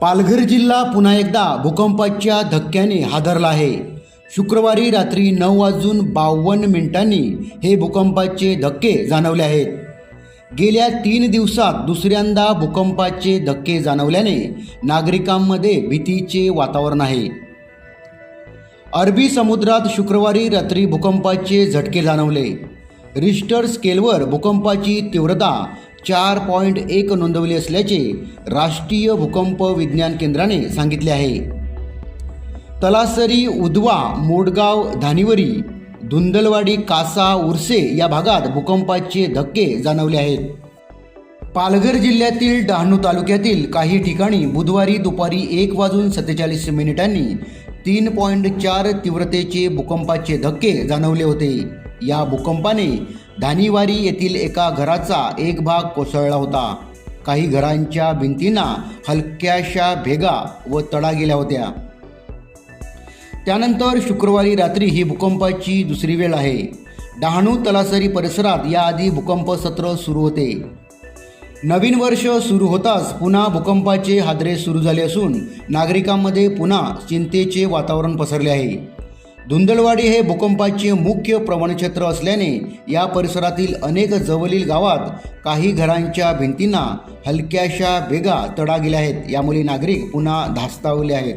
पालघर जिल्हा पुन्हा एकदा भूकंपाच्या धक्क्याने हादरला आहे. शुक्रवारी रात्री नऊ वाजून बावन्न मिनिटांनी हे भूकंपाचे धक्के जाणवले आहेत. गेल्या तीन दिवसात दुसऱ्यांदा भूकंपाचे धक्के जाणवल्याने नागरिकांमध्ये भीतीचे वातावरण आहे. अरबी समुद्रात शुक्रवारी रात्री भूकंपाचे झटके जाणवले. रिश्टर स्केलवर भूकंपाची तीव्रता चार पॉईंट एक नोंदवली असल्याचे राष्ट्रीय भूकंप विज्ञान केंद्राने सांगितले आहे. तलासरी उदवा मोडगाव धानिवरी धुंदलवाडी कासा उर्से या भागात भूकंपाचे धक्के जाणवले आहेत. पालघर जिल्ह्यातील डहाणू तालुक्यातील काही ठिकाणी बुधवारी दुपारी एक वाजून सत्तेचाळीस मिनिटांनी तीन पॉईंट चार तीव्रतेचे भूकंपाचे धक्के जाणवले होते. या भूकंपाने धानीवारी येथील एका घराचा एक भाग कोसळला होता. काही घरांच्या भिंतींना हलक्याशा भेगा व तडा गेल्या होत्या. त्यानंतर शुक्रवारी रात्री ही भूकंपाची दुसरी वेळ आहे. डहाणू तलासरी परिसरात याआधी भूकंप सत्र सुरू होते. नवीन वर्ष सुरू होताच पुन्हा भूकंपाचे हादरे सुरू झाले असून नागरिकांमध्ये पुन्हा चिंतेचे वातावरण पसरले आहे. धुंदलवाडी हे भूकंपाचे मुख्य प्रवणक्षेत्र असल्याने या परिसरातील अनेक जवळील गावात काही घरांच्या भिंतींना हलक्याशा भेगा तडा गेल्या आहेत. यामुळे नागरिक पुन्हा धास्तावले आहेत.